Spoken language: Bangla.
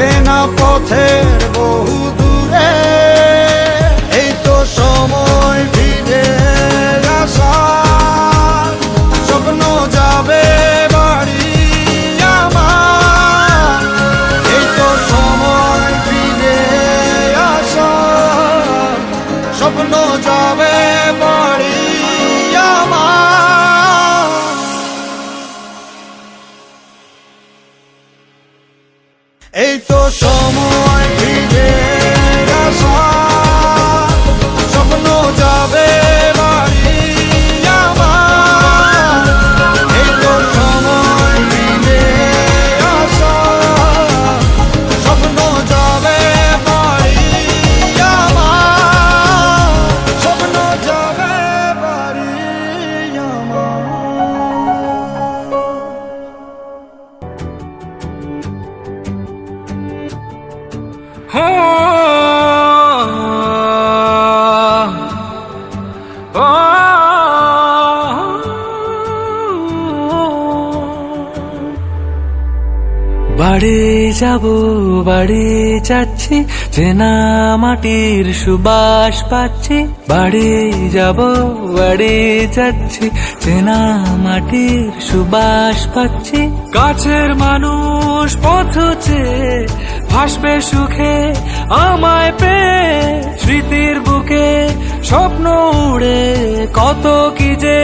চেনা পথের বহু দূরে, এই তো সময় ফিরে স্বপ্ন যাবে বাড়ি এই তো সময় আসার স্বপ্ন যাবে বাড়ি এই তো বাড়ি যাব, বাড়ি যাচ্ছি, চেনা মাটির সুবাস পাচ্ছি। বাড়ি যাব, বাড়ি যাচ্ছি, চেনা মাটির সুবাস পাচ্ছি। কাছের মানুষ পথ চেয়ে ভাসবে সুখে আমায় পেয়ে স্মৃতির বুকে স্বপ্ন উড়ে কত কি যে